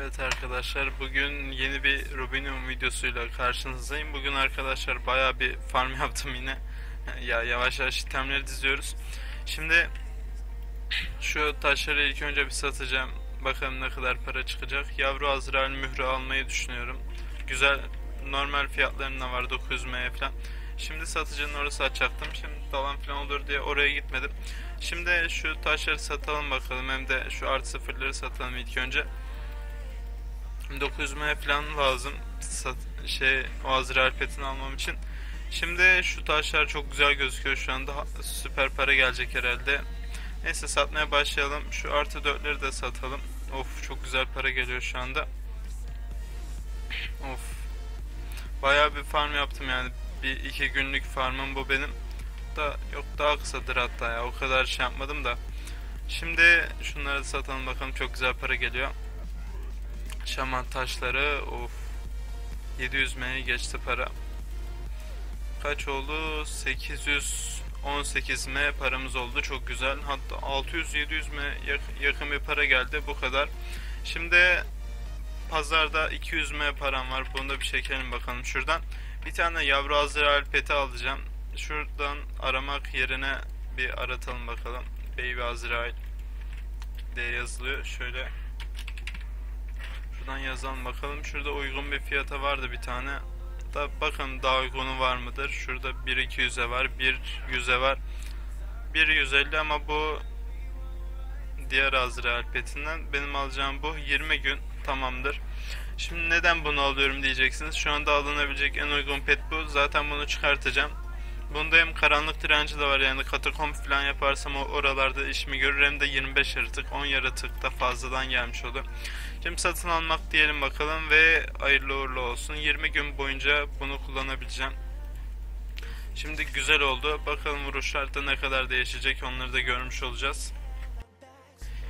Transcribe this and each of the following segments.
Evet arkadaşlar bugün yeni bir Rubinium videosuyla karşınızdayım. Bugün arkadaşlar baya bir farm yaptım yine. ya yavaş yavaş itemleri diziyoruz. Şimdi şu taşları ilk önce bir satacağım. Bakalım ne kadar para çıkacak. Yavru Azrail mührü almayı düşünüyorum. Güzel normal fiyatlarında var 900 ME falan. Şimdi satıcının orası açacaktım. Şimdi dolan falan olur diye oraya gitmedim. Şimdi şu taşları satalım bakalım. Hem de şu artı sıfırları satalım ilk önce. 900 M falan lazım sat, şey o Azrail petini almam için. Şimdi şu taşlar çok güzel gözüküyor şu anda. Süper para gelecek herhalde. Neyse satmaya başlayalım. Şu artı 4'leri de satalım. Of çok güzel para geliyor şu anda. Of. Bayağı bir farm yaptım yani. Bir iki günlük farmım bu benim. Da yok daha kısadır hatta ya. O kadar şey yapmadım da. Şimdi şunları da satalım bakalım çok güzel para geliyor. Şaman taşları of 700 M'ye geçti para. Kaç oldu? 818 M paramız oldu. Çok güzel. Hatta 600-700 M yakın bir para geldi. Bu kadar. Şimdi pazarda 200 M param var. Bunu da bir çekelim bakalım şuradan. Bir tane yavru Azrail peti alacağım. Şuradan aramak yerine bir aratalım bakalım. Baby Azrail diye yazılıyor. Şöyle Şuradan yazalım bakalım. Şurada uygun bir fiyata vardı bir tane. Da bakın daha uygunu var mıdır? Şurada 1.200'e var, 1.100'e var. 1.150 ama bu diğer Azrael petinden benim alacağım bu 20 gün tamamdır. Şimdi neden bunu alıyorum diyeceksiniz. Şu anda alınabilecek en uygun pet bu. Zaten bunu çıkartacağım. Bunda hem karanlık direnci de var yani katakomb falan yaparsam o oralarda işimi görür hem de 25 yaratık 10 yaratık da fazladan gelmiş olur. Şimdi satın almak diyelim bakalım ve hayırlı uğurlu olsun. 20 gün boyunca bunu kullanabileceğim. Şimdi güzel oldu. Bakalım vuruşlarda ne kadar değişecek onları da görmüş olacağız.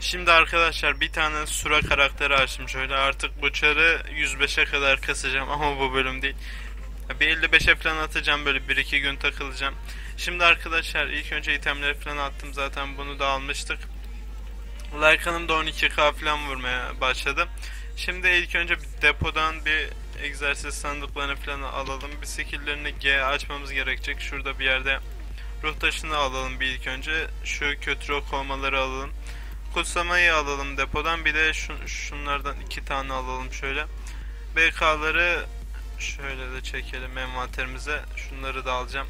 Şimdi arkadaşlar bir tane sura karakteri açtım şöyle artık bu çarı 105'e kadar kasacağım ama bu bölüm değil. Bir 55'e falan atacağım böyle 1-2 gün takılacağım. Şimdi arkadaşlar ilk önce itemleri falan attım zaten bunu da almıştık. Lycan'ım da 12k falan vurmaya başladı. Şimdi ilk önce bir depodan bir egzersiz sandıklarını falan alalım. Bir skilllerini G açmamız gerekecek. Şurada bir yerde ruh taşını alalım bir ilk önce. Şu kötü rock olmaları alalım. Kutsamayı alalım depodan. Bir de şun, şunlardan iki tane alalım şöyle. BK'ları şöyle de çekelim envanterimize. Şunları da alacağım.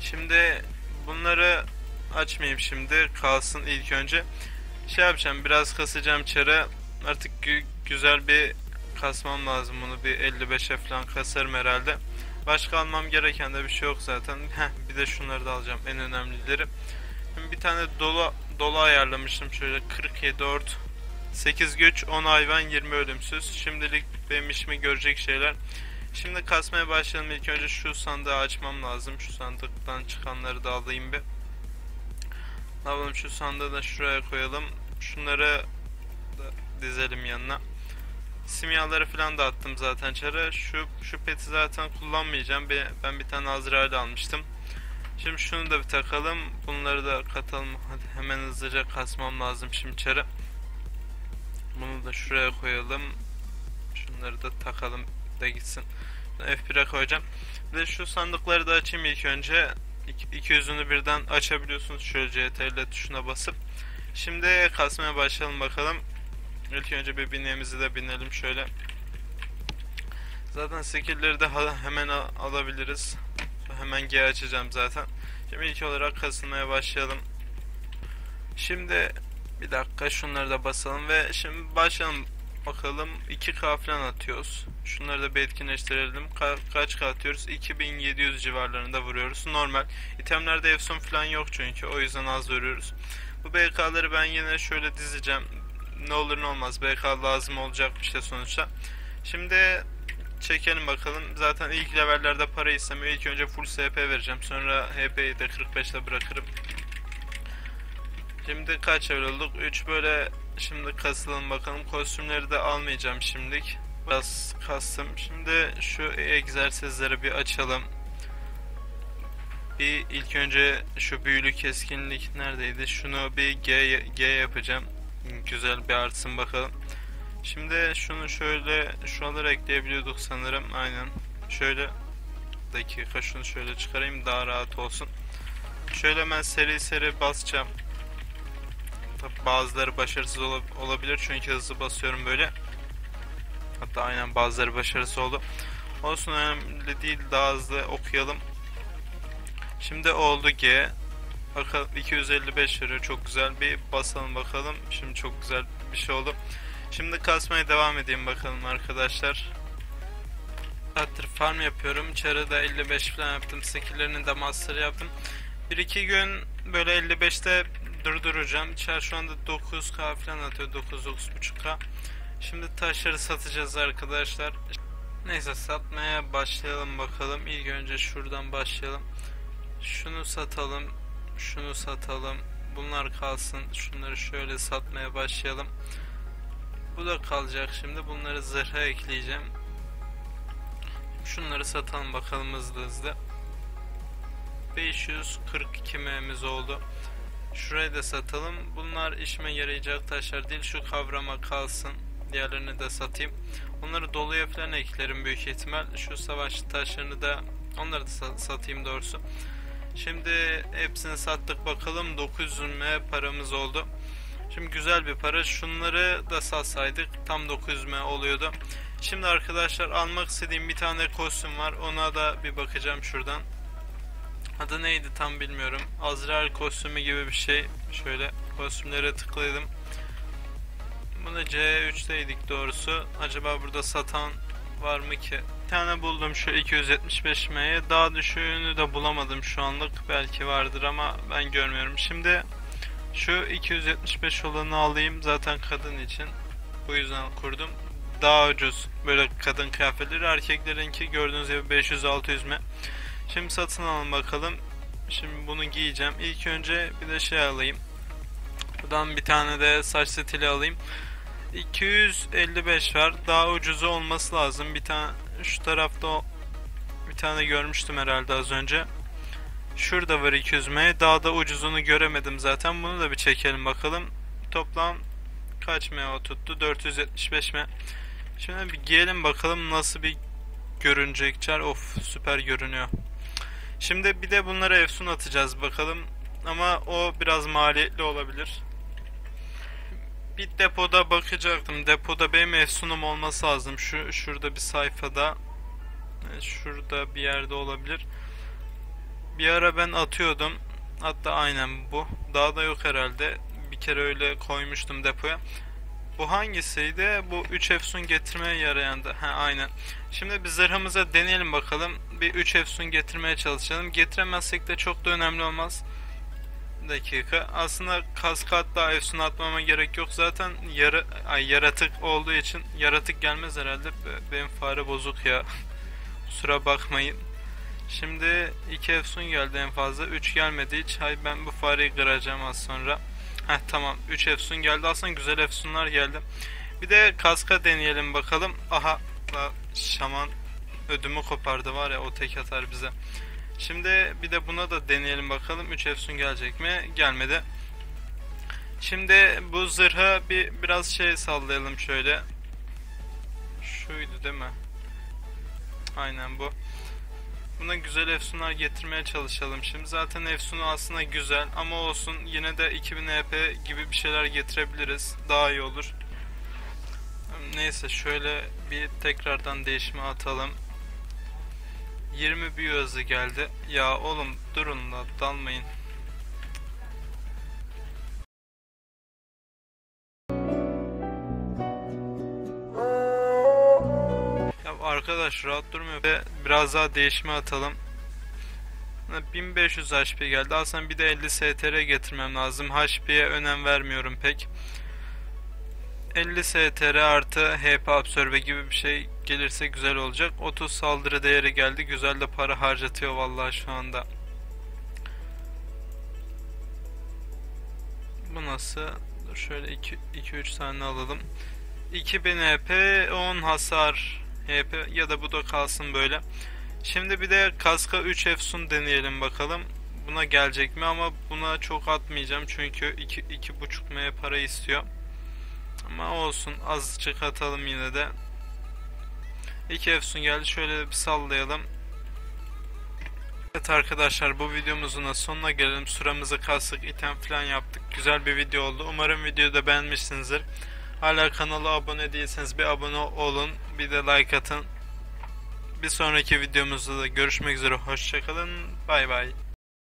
Şimdi bunları açmayayım şimdi. Kalsın ilk önce. Şey yapacağım biraz kasacağım çarı. Artık gü güzel bir kasmam lazım bunu. Bir 55'e falan kasarım herhalde. Başka almam gereken de bir şey yok zaten. Bir de şunları da alacağım en önemlileri. Şimdi bir tane dolu dolu ayarlamıştım şöyle 47 ort 8 güç 10 hayvan 20 ölümsüz. Şimdilik benim işimi görecek şeyler. Şimdi kasmaya başlayalım. İlk önce şu sandığı açmam lazım. Şu sandıktan çıkanları da alayım bir. Ne yapalım şu sandığı da şuraya koyalım. Şunları da dizelim yanına. Simyaları falan da attım zaten çara. Şu şu peti zaten kullanmayacağım. Ben bir tane Azrail almıştım. Şimdi şunu da bir takalım. Bunları da katalım. Hadi hemen hızlıca kasmam lazım şimdi çara. Bunu da şuraya koyalım. Şunları da takalım da gitsin. F1'e koyacağım. Ve şu sandıkları da açayım ilk önce. İki, yüzünü birden açabiliyorsunuz şöyle CTRL tuşuna basıp. Şimdi kasmaya başlayalım bakalım. İlk önce bir bineğimizi de binelim şöyle. Zaten skill'leri de hemen alabiliriz. Hemen G açacağım zaten. Şimdi ilk olarak kasılmaya başlayalım. Şimdi bir dakika şunları da basalım ve şimdi başlayalım bakalım 2K falan atıyoruz. Şunları da bir etkinleştirelim. Ka kaç K atıyoruz? 2700 civarlarında vuruyoruz. Normal. İtemlerde efsun falan yok çünkü. O yüzden az vuruyoruz. Bu BK'ları ben yine şöyle dizeceğim. Ne olur ne olmaz. BK lazım olacak şey sonuçta. Şimdi çekelim bakalım. Zaten ilk levellerde para istemiyor. İlk önce full SP vereceğim. Sonra HP'yi de 45'te bırakırım. Şimdi kaç level olduk? 3 böyle şimdi kasılalım bakalım. Kostümleri de almayacağım şimdilik. Biraz kastım. Şimdi şu egzersizleri bir açalım. Bir ilk önce şu büyülü keskinlik neredeydi? Şunu bir G, G yapacağım. Güzel bir artsın bakalım. Şimdi şunu şöyle şuraları ekleyebiliyorduk sanırım. Aynen. Şöyle dakika şunu şöyle çıkarayım daha rahat olsun. Şöyle ben seri seri basacağım. Bazıları başarısız ola- olabilir çünkü hızlı basıyorum böyle. Hatta aynen bazıları başarısız oldu. Olsun önemli değil daha hızlı okuyalım. Şimdi oldu G. Bakalım 255 veriyor çok güzel bir basalım bakalım. Şimdi çok güzel bir şey oldu. Şimdi kasmaya devam edeyim bakalım arkadaşlar. Saattir farm yapıyorum. İçeride 55 falan yaptım. Skill'lerini de master yaptım. 1-2 gün böyle 55'te durduracağım. İçer şu anda 9k falan atıyor. 9-9.5k. Şimdi taşları satacağız arkadaşlar. Neyse satmaya başlayalım bakalım. İlk önce şuradan başlayalım. Şunu satalım. Şunu satalım. Bunlar kalsın. Şunları şöyle satmaya başlayalım. Bu da kalacak şimdi. Bunları zırha ekleyeceğim. Şunları satalım bakalım hızlı hızlı. 542 M'miz oldu. Şurayı da satalım. Bunlar işime yarayacak taşlar değil. Şu kavrama kalsın. Diğerlerini de satayım. Onları doluya falan eklerim büyük ihtimal. Şu savaş taşlarını da onları da sa- satayım doğrusu. Şimdi hepsini sattık bakalım 900 M paramız oldu. Şimdi güzel bir para. Şunları da satsaydık tam 900 M oluyordu. Şimdi arkadaşlar almak istediğim bir tane kostüm var. Ona da bir bakacağım şuradan. Adı neydi tam bilmiyorum. Azrail kostümü gibi bir şey. Şöyle kostümlere tıkladım. Bunu C3'teydik doğrusu. Acaba burada satan var mı ki? Bir tane buldum şu 275 M'ye. Daha düşüğünü de bulamadım şu anlık. Belki vardır ama ben görmüyorum. Şimdi şu 275 olanı alayım. Zaten kadın için. Bu yüzden kurdum. Daha ucuz. Böyle kadın kıyafetleri. Erkeklerinki gördüğünüz gibi 500-600 M. Şimdi satın alalım bakalım. Şimdi bunu giyeceğim. İlk önce bir de şey alayım. Buradan bir tane de saç stili alayım. 255 var. Daha ucuzu olması lazım. Bir tane şu tarafta bir tane görmüştüm herhalde az önce. Şurada var 200 M. Daha da ucuzunu göremedim zaten. Bunu da bir çekelim bakalım. Toplam kaç M o tuttu? 475 M. Şimdi bir giyelim bakalım nasıl bir görünecek. Of süper görünüyor. Şimdi bir de bunlara efsun atacağız bakalım. Ama o biraz maliyetli olabilir. Bir depoda bakacaktım. Depoda benim efsunum olması lazım. Şu şurada bir sayfada. e, Şurada bir yerde olabilir. Bir ara ben atıyordum. Hatta aynen bu. Daha da yok herhalde. Bir kere öyle koymuştum depoya. Bu hangisiydi? Bu 3 efsun getirmeye yarayan da. Ha aynen. Şimdi bir zırhımıza deneyelim bakalım. Bir 3 efsun getirmeye çalışalım. Getiremezsek de çok da önemli olmaz. Dakika. Aslında kaskatla efsun atmama gerek yok. Zaten yarı, ay, yaratık olduğu için yaratık gelmez herhalde. Be- Benim fare bozuk ya. Kusura bakmayın. Şimdi 2 efsun geldi en fazla. 3 gelmedi hiç. Hay ben bu fareyi kıracağım az sonra. Heh tamam. 3 efsun geldi. Aslında güzel efsunlar geldi. Bir de kaska deneyelim bakalım. Aha şaman ödümü kopardı var ya o tek atar bize. Şimdi bir de buna da deneyelim bakalım 3 efsun gelecek mi? Gelmedi. Şimdi bu zırha bir biraz şey sallayalım şöyle. Şuydu değil mi? Aynen bu. Buna güzel efsunlar getirmeye çalışalım. Şimdi zaten efsunu aslında güzel ama olsun yine de 2000 EP gibi bir şeyler getirebiliriz. Daha iyi olur. Neyse şöyle bir tekrardan değişime atalım. 20 büyü geldi. Ya oğlum durun da dalmayın. Ya arkadaş rahat durmuyor biraz daha değişime atalım. 1500 HP geldi. Aslında bir de 50 STR getirmem lazım. HP'ye önem vermiyorum pek. 50 STR artı HP absorbe gibi bir şey gelirse güzel olacak. 30 saldırı değeri geldi. Güzel de para harcatıyor vallahi şu anda. Bu nasıl? Dur şöyle 2-3 tane alalım. 2000 HP 10 hasar HP ya da bu da kalsın böyle. Şimdi bir de kaska 3 efsun deneyelim bakalım. Buna gelecek mi ama buna çok atmayacağım çünkü 2 2.5 M para istiyor. Ama olsun azıcık atalım yine de. İki efsun geldi şöyle bir sallayalım. Evet arkadaşlar bu videomuzun da sonuna gelelim. Süremizi kastık, item falan yaptık. Güzel bir video oldu. Umarım videoyu da beğenmişsinizdir. Hala kanala abone değilseniz bir abone olun. Bir de like atın. Bir sonraki videomuzda da görüşmek üzere. Hoşçakalın. Bay bay.